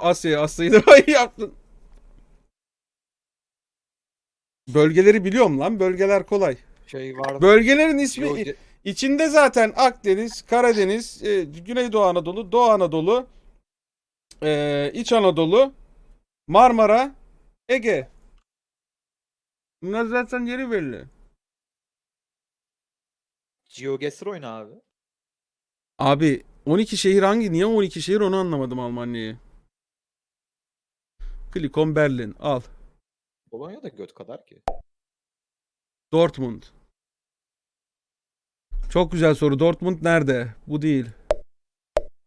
Asya'ya Asya'yı iyi yaptın. Bölgeleri biliyorum lan. Bölgeler kolay. Şey vardı. Bölgelerin ismi George- içinde zaten Akdeniz, Karadeniz, e, Güneydoğu Anadolu, Doğu Anadolu, e, İç Anadolu, Marmara, Ege. Bunlar zaten yeri belli. GeoGuessr oyna abi. Abi 12 şehir hangi? Niye 12 şehir onu anlamadım Almanya'yı. Klikom Berlin al. Polonya da göt kadar ki. Dortmund. Çok güzel soru. Dortmund nerede? Bu değil.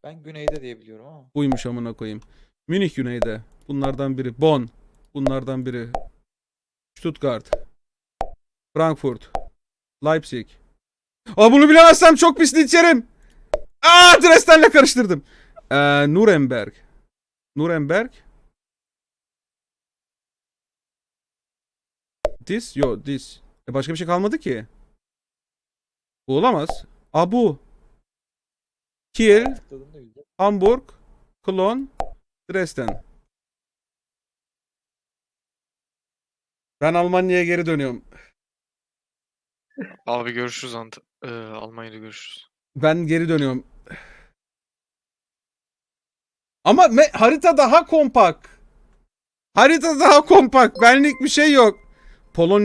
Ben güneyde diye biliyorum ama. Buymuş amına koyayım. Münih güneyde. Bunlardan biri. Bonn. Bunlardan biri. Stuttgart. Frankfurt. Leipzig. Aa bunu bilemezsem çok pis içerim. Aa Dresden'le karıştırdım. Ee, Nuremberg. Nuremberg. This? Yo this. E başka bir şey kalmadı ki. Bu olamaz. Abu. Kiel. Tıkladığımda güzel. Hamburg, Cologne, Dresden. Ben Almanya'ya geri dönüyorum. Abi görüşürüz Ant ee, Almanya'da görüşürüz. Ben geri dönüyorum. Ama me- harita daha kompak. Harita daha kompak. Benlik bir şey yok. Polonya